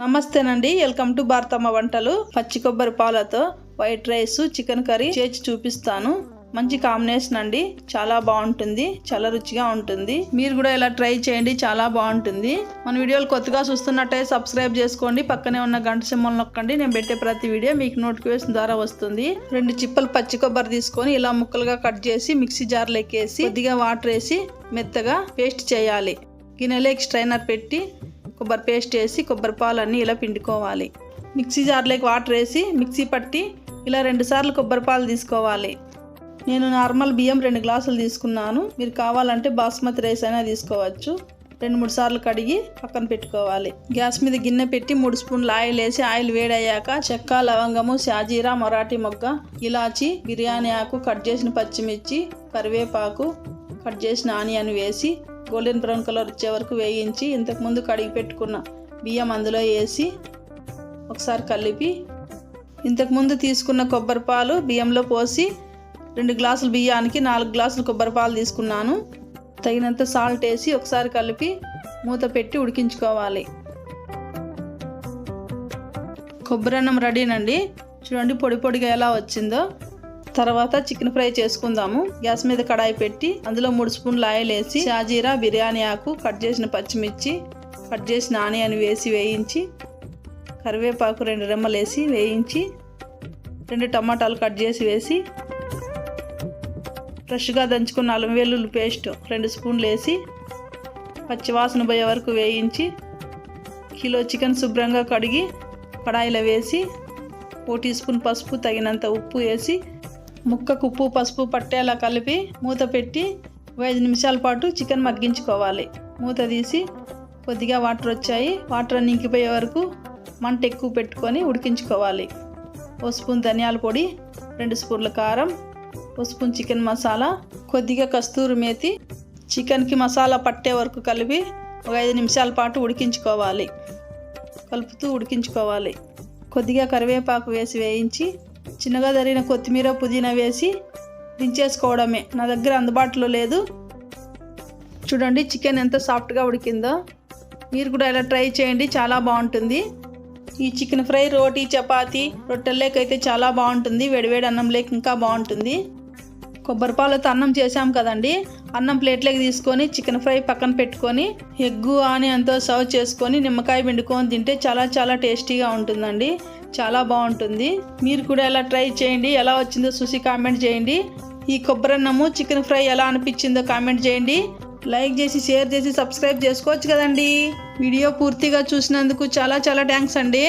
నమస్తేనండి. Welcome to Bharatamma వంటలు. పచ్చి కొబ్బరి పాలతో వైట్ రైస్ చికెన్ కర్రీ చేసి చూపిస్తాను. మంచి కాంబినేషన్ అండి. చాలా బాగుంటుంది. చాలా రుచిగా ఉంటుంది. మీరు కూడా ఇలా ట్రై చేయండి. చాలా బాగుంటుంది. మన వీడియోలు కొత్తగా చూస్తున్నట్టే సబ్స్క్రైబ్ చేసుకోండి. పక్కనే ఉన్న గంట సింహం నొక్కండి. నేను పెట్టే ప్రతి వీడియో మీకు నోటిఫికేషన్ ద్వారా వస్తుంది. రెండు చిప్పలు పచ్చి కొబ్బరి తీసుకొని ఇలా ముక్కలుగా కట్ చేసి మిక్సీ జార్లు ఎక్కేసి కొద్దిగా వాటర్ వేసి మెత్తగా పేస్ట్ చేయాలి. గిన్నెలోకి స్ట్రైనర్ పెట్టి కొబ్బరి పేస్ట్ వేసి కొబ్బరి పాలన్నీ ఇలా పిండుకోవాలి. మిక్సీ జార్లోకి వాటర్ వేసి మిక్సీ పట్టి ఇలా రెండు సార్లు కొబ్బరి పాలు తీసుకోవాలి. నేను నార్మల్ బియ్యం రెండు గ్లాసులు తీసుకున్నాను. మీరు కావాలంటే బాస్మతి రైస్ అయినా తీసుకోవచ్చు. రెండు మూడు సార్లు కడిగి పక్కన పెట్టుకోవాలి. గ్యాస్ మీద గిన్నె పెట్టి మూడు స్పూన్లు ఆయిల్ వేసి ఆయిల్ వేడయ్యాక చెక్క లవంగము షాజీరా మరాఠీ మొగ్గ ఇలాచి బిర్యానీ ఆకు కట్ చేసిన పచ్చిమిర్చి కరివేపాకు కట్ చేసిన ఆనియన్ వేసి గోల్డెన్ బ్రౌన్ కలర్ వచ్చే వరకు వేయించి ఇంతకుముందు కడిగి పెట్టుకున్న బియ్యం అందులో వేసి ఒకసారి కలిపి ఇంతకుముందు తీసుకున్న కొబ్బరి పాలు బియ్యంలో పోసి రెండు గ్లాసులు బియ్యానికి నాలుగు గ్లాసులు కొబ్బరి పాలు తీసుకున్నాను. తగినంత సాల్ట్ వేసి ఒకసారి కలిపి మూత పెట్టి ఉడికించుకోవాలి. కొబ్బరి అన్నం రెడీనండి. చూడండి పొడి పొడిగా ఎలా వచ్చిందో. తర్వాత చికెన్ ఫ్రై చేసుకుందాము. గ్యాస్ మీద కడాయి పెట్టి అందులో మూడు స్పూన్లు ఆయిల్ వేసి షాజీరా బిర్యానీ ఆకు కట్ చేసిన పచ్చిమిర్చి కట్ చేసిన ఆనియన్ వేసి వేయించి కరివేపాకు రెండు రెమ్మలు వేసి వేయించి రెండు టమాటాలు కట్ చేసి వేసి ఫ్రెష్గా దంచుకున్న అల్లం వెల్లుల్లి పేస్ట్ రెండు స్పూన్లు వేసి పచ్చివాసన పోయే వరకు వేయించి కిలో చికెన్ శుభ్రంగా కడిగి కడాయిలో వేసి ఓ టీ స్పూన్ పసుపు తగినంత ఉప్పు వేసి ముక్కకు ఉప్పు పసుపు పట్టేలా కలిపి మూత పెట్టి ఒక ఐదు నిమిషాల పాటు చికెన్ మగ్గించుకోవాలి. మూత తీసి కొద్దిగా వాటర్ వచ్చాయి. వాటర్ అన్ని ఇంకిపోయే వరకు మంట ఎక్కువ పెట్టుకొని ఉడికించుకోవాలి. ఓ స్పూన్ ధనియాల పొడి రెండు స్పూన్ల కారం ఓ స్పూన్ చికెన్ మసాలా కొద్దిగా కస్తూరి మేతి చికెన్కి మసాలా పట్టే వరకు కలిపి ఒక ఐదు నిమిషాల పాటు ఉడికించుకోవాలి. కలుపుతూ ఉడికించుకోవాలి. కొద్దిగా కరివేపాకు వేసి వేయించి చిన్నగా తరిగిన కొత్తిమీర పుదీనా వేసి దించేసుకోవడమే. నా దగ్గర అందుబాటులో లేదు. చూడండి చికెన్ ఎంత సాఫ్ట్గా ఉడికిందో. మీరు కూడా ఇలా ట్రై చేయండి చాలా బాగుంటుంది. ఈ చికెన్ ఫ్రై రోటీ చపాతీ అయితే చాలా బాగుంటుంది. వేడివేడి అన్నం లేక ఇంకా బాగుంటుంది. కొబ్బరి పాలతో అన్నం చేసాం కదండి. అన్నం ప్లేట్లోకి తీసుకొని చికెన్ ఫ్రై పక్కన పెట్టుకొని ఎగ్గు ఆనియన్తో సర్వ్ చేసుకొని నిమ్మకాయ పిండుకొని తింటే చాలా చాలా టేస్టీగా ఉంటుందండి. చాలా బాగుంటుంది. మీరు కూడా ఎలా ట్రై చేయండి ఎలా వచ్చిందో చూసి కామెంట్ చేయండి. ఈ కొబ్బరి అన్నము చికెన్ ఫ్రై ఎలా అనిపించిందో కామెంట్ చేయండి. లైక్ చేసి షేర్ చేసి సబ్స్క్రైబ్ చేసుకోవచ్చు కదండి. వీడియో పూర్తిగా చూసినందుకు చాలా చాలా థ్యాంక్స్ అండి.